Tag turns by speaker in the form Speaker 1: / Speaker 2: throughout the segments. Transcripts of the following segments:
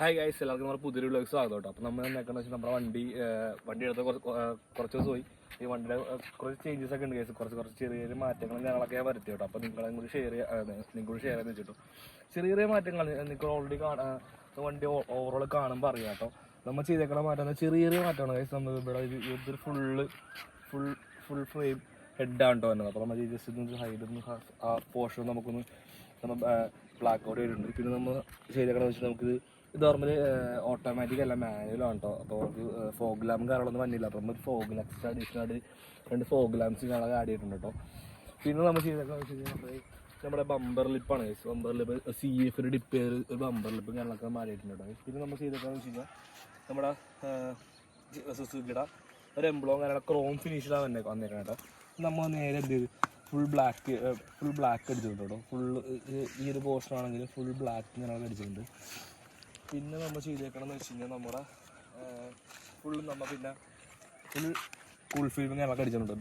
Speaker 1: Hi guys എല്ലാവർക്കും നമ്മുടെ പുതിയൊരു ബ്ലോഗ് സ്വാഗതം കേട്ടോ. അപ്പോൾ നമ്മൾ എന്താക്കണമെന്ന് വെച്ചാൽ നമ്മുടെ വണ്ടി വണ്ടി എടുത്ത് കുറച്ച് ദിവസം പോയി. ഈ വണ്ടിയുടെ കുറച്ച് ചേഞ്ചസ് ഒക്കെ ഉണ്ട് ഗൈസ് കുറച്ച് കുറച്ച് ചെറിയ ചെറിയ മാറ്റങ്ങളും കാര്യങ്ങളൊക്കെ വരുത്തി കേട്ടോ. അപ്പോൾ നിങ്ങളെ കൂടി ഷെയർ നിങ്ങൾ ഷെയർ ചെയ്യാൻ വെച്ചിട്ടു. ചെറിയ ചെറിയ മാറ്റങ്ങൾ നിങ്ങൾ ഓൾറെഡി കാണാ വണ്ടി ഓവറോൾ കാണുമ്പോൾ അറിയാം കേട്ടോ. നമ്മൾ ചെയ്തേക്കണ മാറ്റം ചെറിയ ചെറിയ മാറ്റമാണ് ഗൈസ് നമ്മൾ ഇവിടെ ഇത് ഇതൊരു ഫുള്ള് ഫുൾ ഫുൾ ഫ്രെയിം ഹെഡാണ് കേട്ടോ വരുന്നത്. അപ്പോൾ നമ്മൾ ജസ്റ്റ് ഒന്ന് ഹൈഡ് ഒന്ന് ആ പോർഷൻ നമുക്കൊന്ന് നമ്മൾ ബ്ലാക്ക് ഔട്ട് വരുന്നുണ്ട് പിന്നെ നമ്മൾ ചെയ്തേക്കണമെന്ന് വെച്ചാൽ നമുക്ക് ഇത് നോർമലി ഓട്ടോമാറ്റിക് അല്ല മാനുവലാണ് കേട്ടോ അപ്പോൾ നമുക്ക് ഫോഗ് ലാമ്പ് കാര്യങ്ങളൊന്നും വന്നില്ല. അപ്പോൾ നമ്മൾ ഫോഗ് ലാംസ് അഡീഷണൽ ആയിട്ട് രണ്ട് ഫോഗ് ലാംസ് ഞങ്ങൾ ആഡ് ചെയ്തിട്ടുണ്ട് കേട്ടോ പിന്നെ നമ്മൾ ചെയ്തേക്കാന്ന് വെച്ച് കഴിഞ്ഞാൽ നമ്മുടെ ബമ്പർ ലിപ്പാണ് ബമ്പർ ലിപ്പ് സി എഫിൽ ഡിപ്പ് ചെയ്ത് ഒരു ബമ്പർ ലിപ്പ് കാര്യങ്ങളൊക്കെ മാറിയിട്ടുണ്ട് കേട്ടോ പിന്നെ നമ്മൾ ചെയ്തേക്കാന്ന് വെച്ച് കഴിഞ്ഞാൽ നമ്മുടെ സുസുക്കിയുടെ ഒരു എംബ്ലോ അങ്ങനെ ക്രോം ഫിനിഷിലാണ് തന്നെ വന്നേക്കണം കേട്ടോ നമ്മൾ നേരെ എന്ത് ചെയ്തു? ഫുൾ ബ്ലാക്ക് ഫുൾ ബ്ലാക്ക് അടിച്ചിട്ടുണ്ട് കേട്ടോ ഫുൾ ഈ ഒരു പോർഷൻ ആണെങ്കിൽ ഫുൾ ബ്ലാക്ക് ഇങ്ങനെ അടിച്ചിട്ടുണ്ട്. പിന്നെ നമ്മൾ ചെയ്തേക്കണമെന്ന് വെച്ച് കഴിഞ്ഞാൽ നമ്മുടെ ഫുൾ നമ്മൾ പിന്നെ ഫുൾ കൂൾ ഫിലിം ഞങ്ങൾക്ക് അടിച്ചിട്ടുണ്ട്.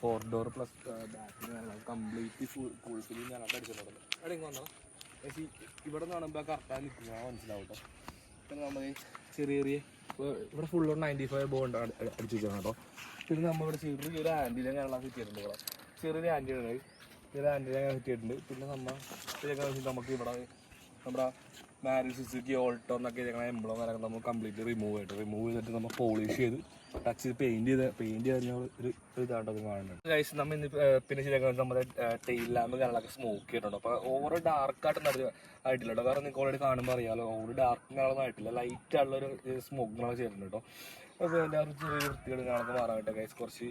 Speaker 1: ഫോർ ഡോർ പ്ലസ് ബാക്കിൽ കംപ്ലീറ്റ് ഫുൾ കൂൾ ഫിലിം ഞങ്ങൾക്ക് അടിച്ചിട്ടുണ്ട്. അവിടെ ഇങ്ങ് വന്നോ. പക്ഷേ ഇവിടെ നിന്ന് കാണുമ്പോൾ കറക്റ്റായി നിൽക്കുക മനസ്സിലാവും കേട്ടോ പിന്നെ നമ്മൾ ചെറിയ ചെറിയ ഇവിടെ ഫുൾ നയന്റി ഫൈവ് ബോണ്ട് അടിച്ചു വെച്ചാണ് കേട്ടോ പിന്നെ നമ്മളിവിടെ ചെറിയൊരു ആന്റിനെ ഞങ്ങൾ സെറ്റ് ചെയ്തിട്ടുണ്ട് ഇവിടെ. ചെറിയൊരു ഉണ്ട് ചെറിയ ആന്റിനെ ഞങ്ങൾ ചെയ്തിട്ടുണ്ട് പിന്നെ നമ്മൾ വെച്ചിട്ട് നമുക്ക് ഇവിടെ നമ്മുടെ മാരി സുസുക്കി ഓൾട്ടോ എന്നൊക്കെ ഞങ്ങളെ എംബ്ലോ കാര്യങ്ങൾ നമ്മൾ കംപ്ലീറ്റ് റിമൂവ് ചെയ്തിട്ട് റിമൂവ് ചെയ്തിട്ട് നമ്മൾ പോളിഷ് ചെയ്ത് ടച്ച് ചെയ്ത് പെയിന്റ് ചെയ്ത് പെയിന്റ് ചെയ്ത് ഒരു ഒരു അത് കാണുന്നുണ്ട് ഗൈസ് നമ്മൾ ഇന്ന് പിന്നെ ശരിയാക്കുന്നത് നമ്മുടെ ടെയിൽ ലാമ്പ് കാര്യങ്ങളൊക്കെ സ്മോക്ക് ചെയ്തിട്ടുണ്ട്. അപ്പോൾ ഓവർ ഡാർക്ക് ആയിട്ട് നട ആയിട്ടില്ല കേട്ടോ. കാരണം നിങ്ങൾക്ക് ഓൾറെഡി കാണുമ്പോൾ അറിയാമല്ലോ ഓവർ ഡാർക്ക് കാര്യങ്ങളൊന്നും ആയിട്ടില്ല. ലൈറ്റ് ആയിട്ടുള്ള ഒരു സ്മോക്ക് നമ്മൾ ചെയ്തിട്ടുണ്ട് കേട്ടോ. അപ്പോൾ എല്ലാവരും ചെറിയ വൃത്തികൾ കാണാൻ മാറാൻ ഗൈസ് കുറച്ച്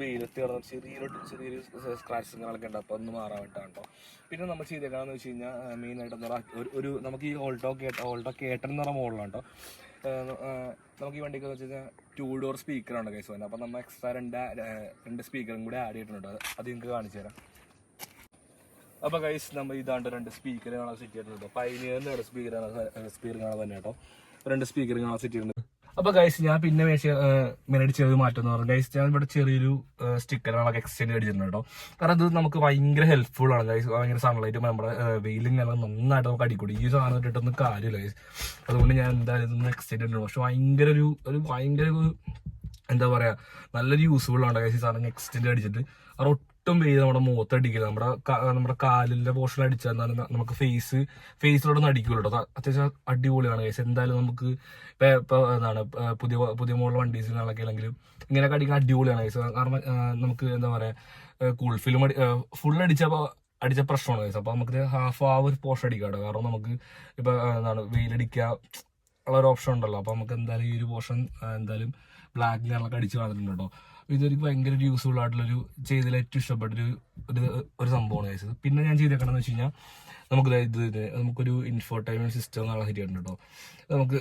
Speaker 1: വെയിലത്ത് കിടന്ന് ചെറിയൊരു ചെറിയൊരു സ്ക്രാച്ചസ് കാര്യങ്ങളൊക്കെ ഉണ്ട്. അപ്പോൾ ഒന്ന് മാറാൻ വേണ്ടിയിട്ടാണ് കേട്ടോ പിന്നെ നമ്മൾ ചെയ്തേക്കാന്ന് വെച്ച് കഴിഞ്ഞാൽ മെയിനായിട്ട് ഒരു നമുക്ക് ഈ ഓൾട്ടോ കേട്ട ഓൾട്ടോ കേട്ടെന്ന് പറഞ്ഞ മോഡലാണ് കേട്ടോ നമുക്ക് ഈ വണ്ടിക്ക് വെച്ച് കഴിഞ്ഞാൽ ടൂ ഡോർ സ്പീക്കറാണ് കേസ് വന്നത് അപ്പോൾ നമ്മൾ എക്സ്ട്രാ രണ്ട് രണ്ട് സ്പീക്കറും കൂടി ആഡ് ചെയ്തിട്ടുണ്ട്. അത് നിങ്ങൾക്ക് കാണിച്ചു തരാം. അപ്പോൾ കൈസ് നമ്മൾ ഇതാണ്ട് രണ്ട് സ്പീക്കർ കാണാൻ സെറ്റ് ചെയ്തിട്ടുണ്ട്. പൈനിയറിന്റെ രണ്ട് സ്പീക്കറാണ് സ്പീക്കർ കാണാൻ തന്നെ കേട്ടോ. രണ്ട് സ്പീക്കർ കാണാൻ സെറ്റ് ചെയ്തിട്ടുണ്ട്. അപ്പോൾ ഗൈസ് ഞാൻ പിന്നെ മേടിച്ച ചെറിയ മാറ്റം എന്ന് പറഞ്ഞു. ഗൈസ് ഞാൻ ഇവിടെ ചെറിയൊരു സ്റ്റിക്കർ നമുക്ക് എക്സ്റ്റെൻഡ് അടിച്ചിട്ടുണ്ട് കേട്ടോ. കാരണം ഇത് നമുക്ക് ഭയങ്കര ഹെൽപ്ഫുൾ ആണ് ഗൈസ് ഭയങ്കര സൺലൈറ്റും നമ്മുടെ വെയിലും കാരണം നന്നായിട്ട് നമുക്ക് അടിക്കൂടി. ഈ സാധനം ഇട്ടിട്ടൊന്നും കാര്യമില്ല ഗൈസ് അതുകൊണ്ട് ഞാൻ എന്തായാലും ഇതൊന്ന് എക്സ്റ്റെൻഡ് ചെയ്തിട്ടുണ്ട്. പക്ഷെ ഭയങ്കര ഒരു ഒരു ഭയങ്കര ഒരു എന്താ പറയാ നല്ലൊരു യൂസ്ഫുൾ ആണ് ഗൈസ് ഈ സാധനം എക്സ്റ്റെൻഡ് അടിച്ചിട്ട്. അത് ഒട്ടും വെയിൽ നമ്മുടെ മുഖത്ത് അടിക്കില്ല. നമ്മുടെ നമ്മുടെ കാലിന്റെ പോർഷൻ അടിച്ചാൽ എന്നാലും നമുക്ക് ഫേസ് ഫേസിലോട്ടൊന്നും അടിക്കുള്ളൂ കേട്ടോ അത് അത്യാവശ്യം അടിപൊളിയാണ് കേസ് എന്തായാലും നമുക്ക് ഇപ്പൊ ഇപ്പൊ എന്താണ് പുതിയ പുതിയ മോഡൽ വണ്ടീസിനാളൊക്കെ അല്ലെങ്കിലും ഇങ്ങനെയൊക്കെ അടിക്കാൻ അടിപൊളിയാണ് കേസ് കാരണം നമുക്ക് എന്താ പറയാ കൂൾ ഫിലിം ഫുൾ അടിച്ചപ്പോ അടിച്ച പ്രശ്നമാണ് കേസ് അപ്പൊ നമുക്ക് ഹാഫ് ആ ഒരു പോർഷൻ അടിക്കാം കേട്ടോ കാരണം നമുക്ക് ഇപ്പൊ എന്താണ് വെയിലടിക്കുക ഒരു ഓപ്ഷൻ ഉണ്ടല്ലോ. അപ്പോൾ നമുക്ക് എന്തായാലും ഈ ഒരു പോർഷൻ എന്തായാലും ബ്ലാക്ക് കളറൊക്കെ അടിച്ച് കളഞ്ഞിട്ടുണ്ട് കേട്ടോ. ഇതൊരു ഭയങ്കര യൂസ്ഫുൾ ആയിട്ടുള്ളൊരു ചെയ്തതിൽ ഏറ്റവും ഇഷ്ടപ്പെട്ടൊരു ഒരു ഒരു സംഭവമാണ് കഴിച്ചത് പിന്നെ ഞാൻ ചെയ്തേക്കണമെന്ന് വെച്ച് കഴിഞ്ഞാൽ നമുക്ക് ഇത് നമുക്കൊരു ഇൻഫോർടൈൻമെന്റ് സിസ്റ്റം എന്നുള്ള ശരിയാണ് കേട്ടോ. നമുക്ക്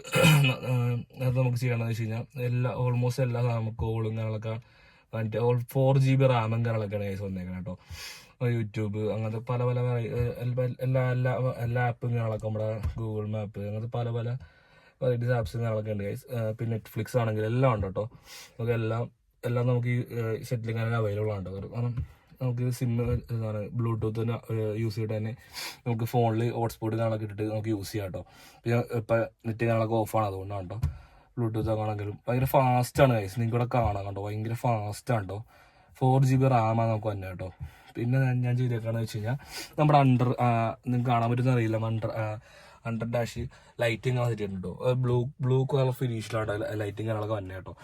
Speaker 1: അത് നമുക്ക് ചെയ്യണമെന്ന് വെച്ച് കഴിഞ്ഞാൽ എല്ലാ ഓൾമോസ്റ്റ് എല്ലാ നമുക്ക് കോളും കാര്യങ്ങളൊക്കെ മറ്റേ ഓൾ ഫോർ ജി ബി റാമും കാര്യങ്ങളൊക്കെയാണ് കേസ് വന്നേക്കണം കേട്ടോ. യൂട്യൂബ് അങ്ങനത്തെ പല പല എല്ലാ എല്ലാ എല്ലാ ആപ്പും കാര്യങ്ങളൊക്കെ നമ്മുടെ ഗൂഗിൾ മാപ്പ് അങ്ങനത്തെ പല പല വെറൈറ്റീസ് ആപ്സ് കാര്യങ്ങളൊക്കെ ഉണ്ട് ഗൈസ് പിന്നെ നെറ്റ്ഫ്ലിക്സ് ആണെങ്കിൽ എല്ലാം ഉണ്ട് കേട്ടോ. നമുക്ക് എല്ലാം എല്ലാം നമുക്ക് ഈ സെറ്റിലിംഗ് അങ്ങനെ അവൈലബിൾ ആണ് കേട്ടോ. കാരണം നമുക്ക് സിം എന്താണ് ബ്ലൂടൂത്ത് യൂസ് ചെയ്തിട്ട് തന്നെ നമുക്ക് ഫോണിൽ ഹോട്ട്സ്പോട്ട് കാണാനൊക്കെ ഇട്ടിട്ട് നമുക്ക് യൂസ് ചെയ്യാം കേട്ടോ. പിന്നെ ഇപ്പം നെറ്റ് കാണാനൊക്കെ ഓഫാണ് അതുകൊണ്ടാണ് കേട്ടോ. ബ്ലൂടൂത്ത് ആണെങ്കിലും ഭയങ്കര ഫാസ്റ്റ് ആണ് ഗൈസ് നിങ്ങൾ കാണാൻ കാണാം കേട്ടോ ഭയങ്കര ഫാസ്റ്റ് ആണ് കേട്ടോ. ഫോർ ജി ബി റാമാണ് നമുക്ക് തന്നെ കേട്ടോ. പിന്നെ ഞാൻ- ചെയ്തേക്കാന്ന് വെച്ച് കഴിഞ്ഞാൽ നമ്മുടെ അണ്ടർ നിങ്ങൾക്ക് കാണാൻ പറ്റുന്ന അറിയില്ല അണ്ടർ അണ്ടർ ഡാഷ് ലൈറ്റിംഗ് ആണ് സെറ്റ് കേട്ടോ ബ്ലൂ ബ്ലൂ കളർ ഫിനിഷിലാണ് ലൈറ്റിംഗ് കാണാനൊക്കെ വന്നെ കേട്ടോ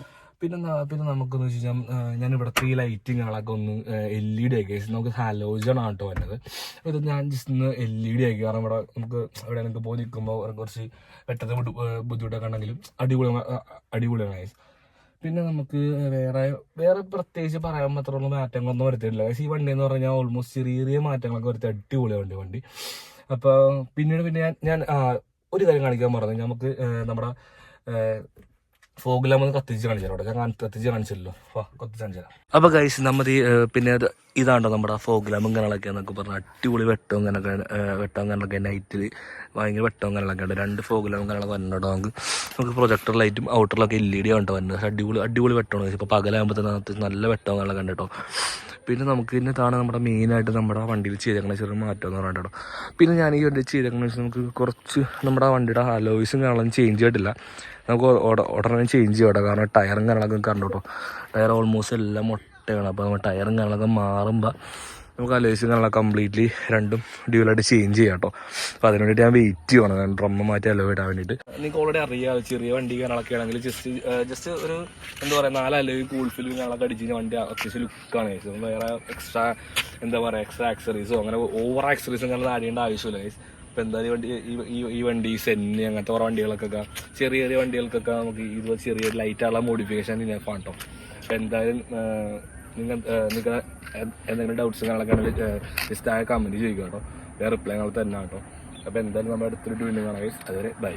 Speaker 1: പിന്നെ പിന്നെ നമുക്കെന്ന് വെച്ച് കഴിഞ്ഞാൽ ഞാൻ ഇവിടുത്തെ ഈ ലൈറ്റിംഗ് കളൊക്കെ ഒന്ന് എൽ ഇ ഡി ആക്കി നമുക്ക് ഹാലോജൺ ആണ് കേട്ടോ വന്നത്. ഇത് ഞാൻ ജസ്റ്റ് ഒന്ന് എൽ ഇ ഡി ആക്കി. കാരണം ഇവിടെ നമുക്ക് ഇവിടെ എനിക്ക് പോയി നിൽക്കുമ്പോൾ കുറച്ച് പെട്ടെന്ന് ബുദ്ധിമുട്ടൊക്കെ ഉണ്ടെങ്കിലും അടിപൊളി അടിപൊളിയാണ്. പിന്നെ നമുക്ക് വേറെ വേറെ പ്രത്യേകിച്ച് പറയാൻ മാത്രമുള്ള മാറ്റങ്ങളൊന്നും വരുത്തിയിട്ടില്ല. പക്ഷേ ഈ വണ്ടി എന്ന് പറഞ്ഞാൽ ഓൾമോസ്റ്റ് ചെറിയ ചെറിയ മാറ്റങ്ങളൊക്കെ വരുത്തി. അടിപൊളിയാണ് വണ്ടി. വണ്ടി അപ്പൊ പിന്നീട് പിന്നെ ഞാൻ ഞാൻ ഒരു കാര്യം കാണിക്കാൻ പറഞ്ഞു നമുക്ക് നമ്മുടെ ഫോഗിലാമെന്ന് കത്തിച്ച് കാണിച്ചാലോട്ടെ ഞാൻ കത്തിച്ച് കാണിച്ചല്ലോ. കത്തിച്ച് കാണിച്ചു അപ്പൊ അപ്പോൾ ഗൈസ് നമ്മൾ പിന്നെ ഇതാണ്ടോ നമ്മുടെ ഫോഗിലാമും ലാമ്പും കനളൊക്കെ എന്നൊക്കെ പറഞ്ഞാൽ അടിപൊളി വെട്ടവും കനൊക്കെ വെട്ടവും കനൊക്കെ നൈറ്റിൽ ഭയങ്കര വെട്ടവും കനളൊക്കെ ഉണ്ട്. രണ്ട് ഫോഗിലാമും ലാമ്പും കനളൊക്കെ നമുക്ക്. നമുക്ക് പ്രൊജക്ടർ ലൈറ്റും ഔട്ടറിലൊക്കെ എൽ ഇ ഡി ആണ് വരുന്നത് അടിപൊളി അടിപൊളി വെട്ടമാണ് ഇപ്പോൾ പകലാകുമ്പോൾ തന്നെ നല്ല വെട്ടവും കനളൊക്കെ ഉണ്ട് കേട്ടോ. പിന്നെ നമുക്ക് തന്നെ ഇതാണ് നമ്മുടെ മെയിനായിട്ട് നമ്മുടെ വണ്ടിയിൽ ചെയ്തേക്കണ ചെറിയ മാറ്റം എന്ന് പറഞ്ഞിട്ടോ പിന്നെ ഞാൻ ഈ വണ്ടി ചെയ്തേക്കണ വെച്ചാൽ നമുക്ക് കുറച്ച് നമ്മുടെ വണ്ടിയുടെ അലോയ്സും കാണാൻ ചേഞ്ച് ചെയ്തിട്ടില്ല. നമുക്ക് ഉട- ഉടനെ ചേഞ്ച് ചെയ്യട്ടോ. കാരണം ടയറും കാര്യങ്ങളൊക്കെ കണ്ടു കേട്ടോ ടയർ ഓൾമോസ്റ്റ് എല്ലാം മുട്ടയാണ്. അപ്പോൾ നമ്മൾ ടയറും കാര്യങ്ങളൊക്കെ മാറുമ്പോൾ നമുക്ക് കാര്യങ്ങളൊക്കെ കംപ്ലീറ്റ്ലി രണ്ടും ഡ്യൂലായിട്ട് ചേഞ്ച് ചെയ്യാം കേട്ടോ അപ്പോൾ അതിന് വേണ്ടിയിട്ട് ഞാൻ വെയിറ്റ് ചെയ്യണം. ഡ്രമ്മ് മാറ്റി അലോ ഇടാൻ വേണ്ടിയിട്ട്. നിങ്ങൾക്ക് ഓൾറെഡി അറിയാം ചെറിയ വണ്ടി കാര്യങ്ങളൊക്കെ ആണെങ്കിൽ ജസ്റ്റ് ജസ്റ്റ് ഒരു എന്താ പറയുക നാല് അലോയ് കൂൾ ഫിലും കാര്യങ്ങളൊക്കെ അടിച്ച് വണ്ടി അത്യാവശ്യം ലുക്കാണ്. വേറെ എക്സ്ട്രാ എന്താ പറയുക എക്സ്ട്രാ ആക്സറീസോ അങ്ങനെ ഓവർ ആക്സറീസും അങ്ങനെ ആടേണ്ട ആവശ്യമില്ല ഇപ്പം എന്തായാലും വണ്ടി ഈ- ഈ വണ്ടി സെന്നി അങ്ങനത്തെ കുറേ വണ്ടികൾക്കൊക്കെ ചെറിയ ചെറിയ വണ്ടികൾക്കൊക്കെ നമുക്ക് ഇതുപോലെ ചെറിയ ലൈറ്റുള്ള മോഡിഫിക്കേഷൻ ഇനി കാണട്ടോ അപ്പം എന്തായാലും നിങ്ങൾ നിങ്ങൾക്ക് എന്തെങ്കിലും ഡൗട്ട്സ് കാര്യങ്ങളൊക്കെ ആണെങ്കിൽ ജസ്റ്റ് ആ കമന്റ് ചെയ്യുക കേട്ടോ. വേറെ റിപ്ലൈ ഞങ്ങൾ തന്നെ കേട്ടോ. അപ്പോൾ എന്തായാലും നമ്മുടെ അടുത്തൊരു വീണ്ടും കാണാം അതുവരെ ബൈ